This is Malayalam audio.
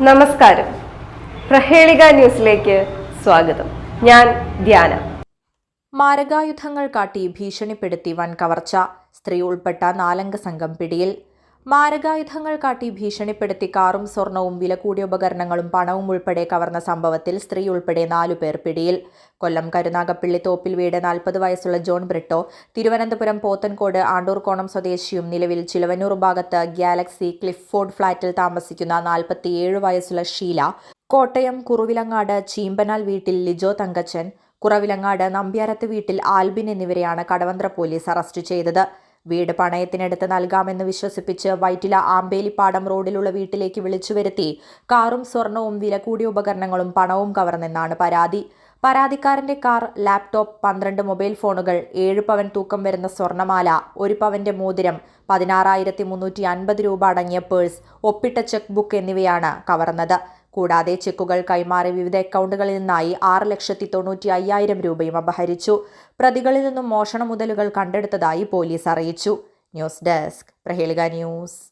നമസ്കാരം. പ്രഹേളിക ന്യൂസിലേക്ക് സ്വാഗതം. ഞാൻ ധ്യാന. മാരകായുധങ്ങൾ കാട്ടി ഭീഷണിപ്പെടുത്തി വൻ കവർച്ച സ്ത്രീ ഉൾപ്പെട്ട നാലംഗ സംഘം പിടിയിൽ മാരകായുധങ്ങൾ കാട്ടി ഭീഷണിപ്പെടുത്തി കാറും സ്വർണവും വില കൂടിയ ഉപകരണങ്ങളും പണവും ഉൾപ്പെടെ കവർന്ന സംഭവത്തിൽ സ്ത്രീ ഉൾപ്പെടെ നാലുപേർ പിടിയിൽ. കൊല്ലം കരുനാഗപ്പള്ളി തോപ്പിൽ വീട് നാൽപ്പത് വയസ്സുള്ള ജോൺ ബ്രിട്ടോ തിരുവനന്തപുരം പോത്തൻകോട് ആണ്ടൂർകോണം സ്വദേശിയും നിലവിൽ ചിലവന്നൂർ ഭാഗത്ത് ഗാലക്സി ക്ലിഫ്ഫോർഡ് ഫ്ളാറ്റിൽ താമസിക്കുന്ന നാൽപ്പത്തിയേഴ് വയസ്സുള്ള ഷീല കോട്ടയം കുറുവിലങ്ങാട് ചീമ്പനാൽ വീട്ടിൽ ലിജോ തങ്കച്ചൻ കുറവിലങ്ങാട് നമ്പ്യാരത്ത് വീട്ടിൽ ആൽബിൻ എന്നിവരെയാണ് കടവന്ത്ര പോലീസ് അറസ്റ്റ് ചെയ്തത്. വീട് പണയത്തിനെടുത്ത് നൽകാമെന്ന് വിശ്വസിപ്പിച്ച് വൈറ്റില ആമ്പേലിപ്പാടം റോഡിലുള്ള വീട്ടിലേക്ക് വിളിച്ചു വരുത്തി. കാറും സ്വർണവും വില കൂടിയ ഉപകരണങ്ങളും പണവും കവർന്നെന്നാണ് പരാതി. പരാതിക്കാരന്റെ കാർ ലാപ്ടോപ്പ് പന്ത്രണ്ട് മൊബൈൽ ഫോണുകൾ ഏഴ് പവൻ തൂക്കം വരുന്ന സ്വർണമാല ഒരു പവന്റെ മോതിരം പതിനാറായിരത്തി മുന്നൂറ്റി അൻപത് രൂപ അടങ്ങിയ പേഴ്സ് ഒപ്പിട്ട ചെക്ക് ബുക്ക് എന്നിവയാണ് കവർന്നത്. കൂടാതെ ചെക്കുകൾ കൈമാറി വിവിധ അക്കൗണ്ടുകളിൽ നിന്നായി ആറ് ലക്ഷത്തി തൊണ്ണൂറ്റി അയ്യായിരം രൂപയും അപഹരിച്ചു. പ്രതികളിൽ നിന്നും മോഷണ മുതലുകൾ കണ്ടെടുത്തതായി പോലീസ് അറിയിച്ചു. News desk Prahelika news.